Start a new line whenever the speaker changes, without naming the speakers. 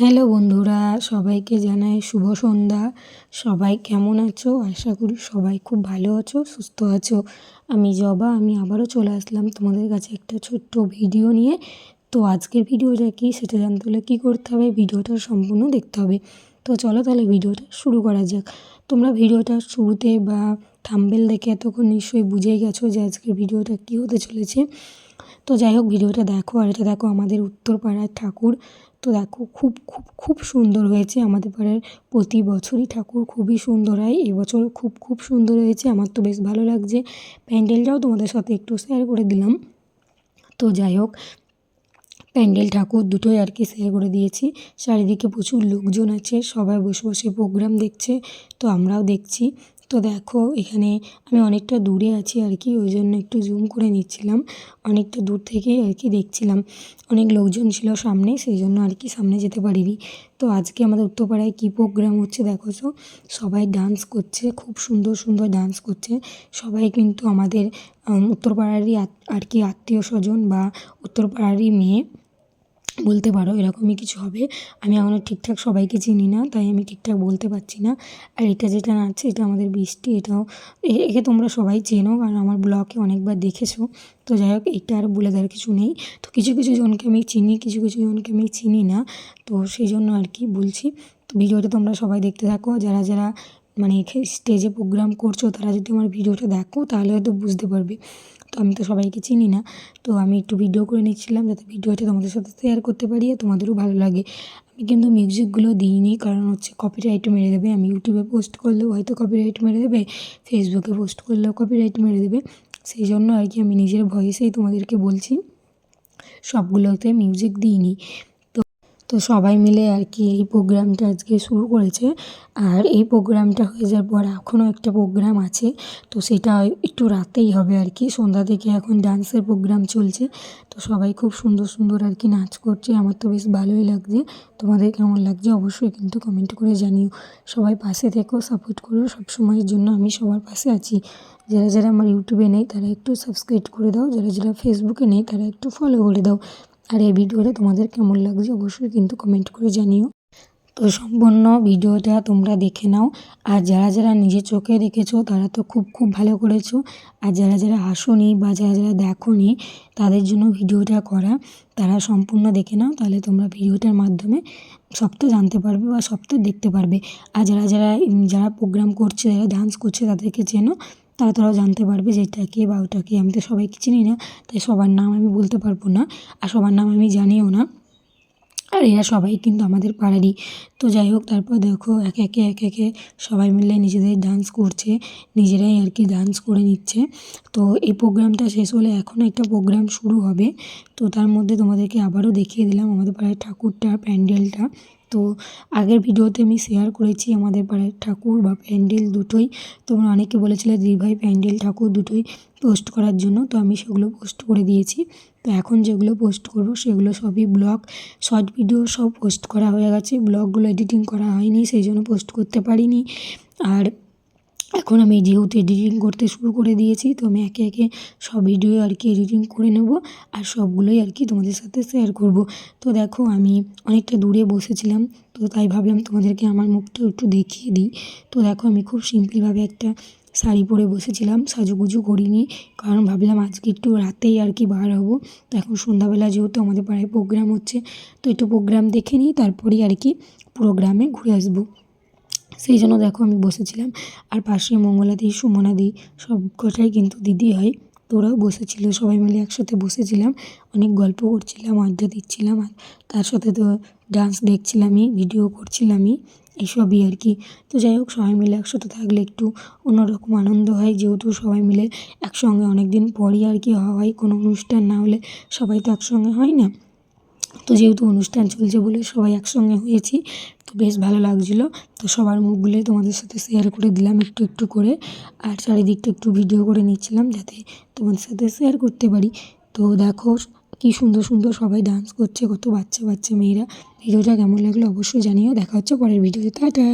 Hello বন্ধুরা, সবাইকে জানাই শুভ সন্ধ্যা। সবাই কেমন আছো? আশা করি সবাই খুব ভালো আছো, সুস্থ আছো। আমি জবা, আমি আবারও চলে আসলাম তোমাদের কাছে একটা ছোট্ট ভিডিও নিয়ে। তো আজকের ভিডিওটা কি, সেটা জানতে হলে কী করতে হবে, ভিডিওটা সম্পূর্ণ দেখতে হবে। তো চলো তাহলে ভিডিওটা শুরু করা যাক। তোমরা ভিডিওটা শুরুতে বা থাম্বেল দেখে এতক্ষণ নিশ্চয়ই বুঝেই গেছো যে আজকের ভিডিওটা কী হতে চলেছে। তো যাই হোক, ভিডিওটা দেখো আর এটা দেখো আমাদের উত্তরপাড়ার ঠাকুর। তো দেখো, খুব খুব খুব সুন্দর হয়েছে আমাদের পাড়ার প্রতি বছরই ঠাকুর খুবই সুন্দর হয়। এবছর খুব খুব সুন্দর হয়েছে। আমার তো বেশ ভালো লাগছে। প্যান্ডেলটাও তোমাদের সাথে একটু শেয়ার করে দিলাম। তো যাই হোক, প্যান্ডেল, ঠাকুর দুটোই আর কি শেয়ার করে দিয়েছি। চারিদিকে প্রচুর লোকজন আছে, সবাই বসে বসে প্রোগ্রাম দেখছে। তো আমরাও দেখছি। তো দেখো, এখানে আমি অনেকটা দূরে আছি আর কি, ওই জন্য একটু জুম করে নিচ্ছিলাম। অনেকটা দূর থেকেই আর কি দেখছিলাম। অনেক লোকজন ছিল সামনে, সেই জন্য আর কি সামনে যেতে পারিনি। তো আজকে আমাদের উত্তরপাড়ায় কী প্রোগ্রাম হচ্ছে দেখো তো, সবাই ডান্স করছে, খুব সুন্দর সুন্দর ডান্স করছে। সবাই কিন্তু আমাদের উত্তরপাড়ারই আর কি আত্মীয় স্বজন বা উত্তরপাড়ারই মেয়ে বলতে পারো এরকমই কিছু হবে। আমি এখনও ঠিকঠাক সবাইকে চিনি না, তাই আমি ঠিকঠাক বলতে পারছি না। আর এটা যেটা নাচছে এটা আমাদের বৃষ্টি, এটাও একে তোমরা সবাই চেনো, কারণ আমার ব্লগে অনেকবার দেখেছ। তো যাই হোক, এটা আর বলে দেওয়ার কিছু নেই। তো কিছু কিছু জনকে আমি চিনি, কিছু কিছু জনকে আমি চিনি না। তো সেই জন্য আর কি বলছি। তো ভিডিওটা তোমরা সবাই দেখতে থাকো। যারা যারা মানে স্টেজে প্রোগ্রাম করছ, তারা যদি আমার ভিডিওটা দেখো, তাহলে হয়তো বুঝতে পারবে। তো আমি তো সবাইকে চিনি না। তো আমি একটু ভিডিও করে নিচ্ছিলাম, যাতে ভিডিওটা তোমাদের সাথে শেয়ার করতে পারি আর তোমাদেরও ভালো লাগে। আমি কিন্তু মিউজিকগুলো দিইনি, কারণ হচ্ছে কপিরাইট মেরে দেবে। আমি ইউটিউবে পোস্ট করলেও হয়তো কপিরাইট মেরে দেবে ফেসবুকে পোস্ট করলেও কপিরাইট মেরে দেবে। সেই জন্য আর কি আমি নিজের ভয়েসেই তোমাদেরকে বলছি। সবগুলোতে মিউজিক দিইনি। তো সবাই মিলে আর কি এই প্রোগ্রামটা আজকে শুরু করেছে। আর এই প্রোগ্রামটা হয়ে যাওয়ার পর এখনও একটা প্রোগ্রাম আছে। তো সেটা একটু রাতেই হবে আর কি। সন্ধ্যা থেকে এখন ডান্সের প্রোগ্রাম চলছে। তো সবাই খুব সুন্দর সুন্দর আর কি নাচ করছে। আমার তো বেশ ভালোই লাগছে। তোমাদের কেমন লাগছে অবশ্যই কিন্তু কমেন্ট করে জানিও। সবাই পাশে থেকেও সাপোর্ট করো। সবসময়ের জন্য আমি সবার পাশে আছি। যারা যারা আমার ইউটিউবে নেই তারা একটু সাবস্ক্রাইব করে দাও। যারা যারা ফেসবুকে নেই তারা একটু ফলো করে দাও। আর এই ভিডিওটা তোমাদের কেমন লাগছে অবশ্যই কিন্তু কমেন্ট করে জানিও। তো সম্পূর্ণ ভিডিওটা তোমরা দেখে নাও। আর যারা যারা নিজের চোখে দেখেছ, তারা তো খুব খুব ভালো করেছ। আর যারা যারা আসোনি বা যারা যারা দেখোনি, তাদের জন্য ভিডিওটা করা, তারা সম্পূর্ণ দেখে নাও। তাহলে তোমরা ভিডিওটার মাধ্যমে সবটা জানতে পারবে বা সবটা দেখতে পারবে। আর যারা যারা যারা প্রোগ্রাম করছে, যারা ডান্স করছে, তাদেরকে চেনো তারা তারাও জানতে পারবে যে এটা কে বা ওটা কে। আমি তো সবাইকে চিনি না, তাই সবার নাম আমি বলতে পারব না আর সবার নাম আমি জানিও না। আর এরা সবাই কিন্তু আমাদের পাড়ারই। তো যাই হোক, তারপর দেখো একে একে একে একে সবাই মিলে নিজেদের ডান্স করছে, নিজেরাই আর কি ডান্স করে নিচ্ছে। তো এই প্রোগ্রামটা শেষ হলে এখন একটা প্রোগ্রাম শুরু হবে। তো তার মধ্যে তোমাদেরকে আবারও দেখিয়ে দিলাম আমাদের পাড়ার ঠাকুরটা, প্যান্ডেলটা। তো আগের ভিডিওতে আমি শেয়ার করেছি আমাদের পাড়ার ঠাকুর বা প্যান্ডেল দুটোই। তোমরা অনেকে বলেছিলে দিদিভাই প্যান্ডেল ঠাকুর দুটোই পোস্ট করার জন্য। তো আমি সেগুলো পোস্ট করে দিয়েছি। তো এখন যেগুলো পোস্ট করব সেগুলো সবই ব্লগ শর্ট ভিডিও সব পোস্ট করা হয়ে গেছে। ব্লগগুলো এডিটিং করা হয়নি, সেই জন্য পোস্ট করতে পারিনি। আর এখন আমি যেহেতু এডিটিং করতে শুরু করে দিয়েছি, তো আমি একে একে সব ভিডিও আর কি এডিটিং করে নেব আর সবগুলোই আর কি তোমাদের সাথে শেয়ার করব। তো দেখো, আমি অনেকটা দূরে বসেছিলাম, তো তাই ভাবলাম তোমাদেরকে আমার মুখটাও একটু দেখিয়ে দিই। তো দেখো, আমি খুব সিম্পলভাবে একটা শাড়ি পরে বসেছিলাম, সাজুগুজু করিনি, কারণ ভাবলাম আজকে একটু রাতেই আর কি বার হব। তো এখন সন্ধ্যাবেলা যেহেতু আমাদের পাড়ায় প্রোগ্রাম হচ্ছে, তো একটু প্রোগ্রাম দেখে নিই, তারপরেই আর কি প্রোগ্রামে ঘুরে আসব। সেই জন্য দেখো আমি বসেছিলাম। আর পাশে মঙ্গলাদি সুমনাদি সব কটাই কিন্তু দিদি হয়। তোরাও বসেছিল, সবাই মিলে একসাথে বসেছিলাম। অনেক গল্প করছিলাম, আড্ডা দিচ্ছিলাম। আর তার সাথে তো ডান্স দেখছিলামই, ভিডিও করছিলামই এইসবই আর কি। তো যাই হোক, সবাই মিলে একসাথে থাকলে একটু অন্যরকম আনন্দ হয়। যেহেতু সবাই মিলে একসঙ্গে অনেক দিন পরই আর কি হয়, কোনো অনুষ্ঠান না হলে সবাই তো একসঙ্গে হয় না। তো যেহেতু অনুষ্ঠান চলছে বলে সবাই একসঙ্গে হয়েছি, তো বেশ ভালো লাগছিল। তো সবার মুখগুলোই তোমাদের সাথে শেয়ার করে দিলাম একটু একটু করে। আর চারিদিকটা একটু ভিডিও করে নিচ্ছিলাম যাতে তোমাদের সাথে শেয়ার করতে পারি। তো দেখো কী সুন্দর সুন্দর সবাই ডান্স করছে, কত বাচ্চা বাচ্চা মেয়েরা। ভিডিওটা কেমন লাগল অবশ্যই জানিও। দেখা হচ্ছে পরের ভিডিওতে টাটা!